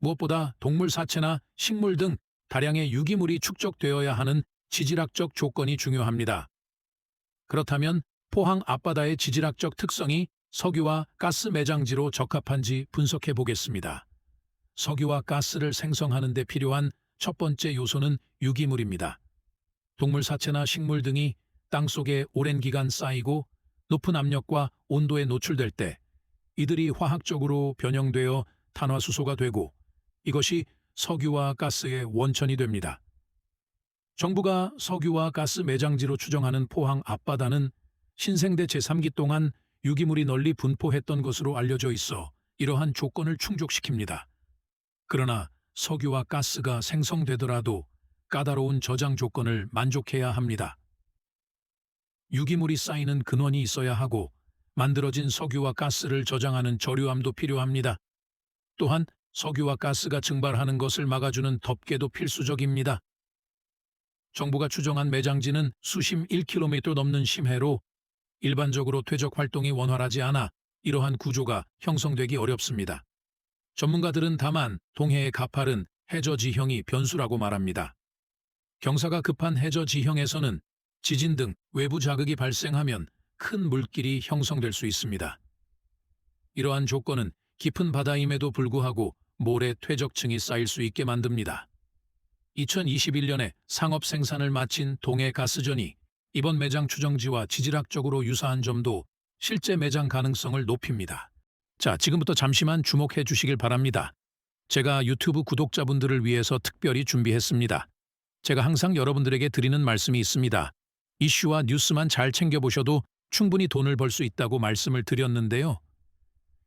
무엇보다 동물 사체나 식물 등 다량의 유기물이 축적되어야 하는 지질학적 조건이 중요합니다. 그렇다면 포항 앞바다의 지질학적 특성이 석유와 가스 매장지로 적합한지 분석해 보겠습니다. 석유와 가스를 생성하는 데 필요한 첫 번째 요소는 유기물입니다. 동물 사체나 식물 등이 땅 속에 오랜 기간 쌓이고 높은 압력과 온도에 노출될 때 이들이 화학적으로 변형되어 탄화수소가 되고 이것이 석유와 가스의 원천이 됩니다. 정부가 석유와 가스 매장지로 추정하는 포항 앞바다는 신생대 제3기 동안 유기물이 널리 분포했던 것으로 알려져 있어 이러한 조건을 충족시킵니다. 그러나 석유와 가스가 생성되더라도 까다로운 저장 조건을 만족해야 합니다. 유기물이 쌓이는 근원이 있어야 하고 만들어진 석유와 가스를 저장하는 저류함도 필요합니다. 또한 석유와 가스가 증발하는 것을 막아주는 덮개도 필수적입니다. 정부가 추정한 매장지는 수심 1km 넘는 심해로 일반적으로 퇴적 활동이 원활하지 않아 이러한 구조가 형성되기 어렵습니다. 전문가들은 다만 동해의 가파른 해저 지형이 변수라고 말합니다. 경사가 급한 해저 지형에서는 지진 등 외부 자극이 발생하면 큰 물길이 형성될 수 있습니다. 이러한 조건은 깊은 바다임에도 불구하고 모래 퇴적층이 쌓일 수 있게 만듭니다. 2021년에 상업 생산을 마친 동해 가스전이 이번 매장 추정지와 지질학적으로 유사한 점도 실제 매장 가능성을 높입니다. 자, 지금부터 잠시만 주목해 주시길 바랍니다. 제가 유튜브 구독자분들을 위해서 특별히 준비했습니다. 제가 항상 여러분들에게 드리는 말씀이 있습니다. 이슈와 뉴스만 잘 챙겨보셔도 충분히 돈을 벌 수 있다고 말씀을 드렸는데요.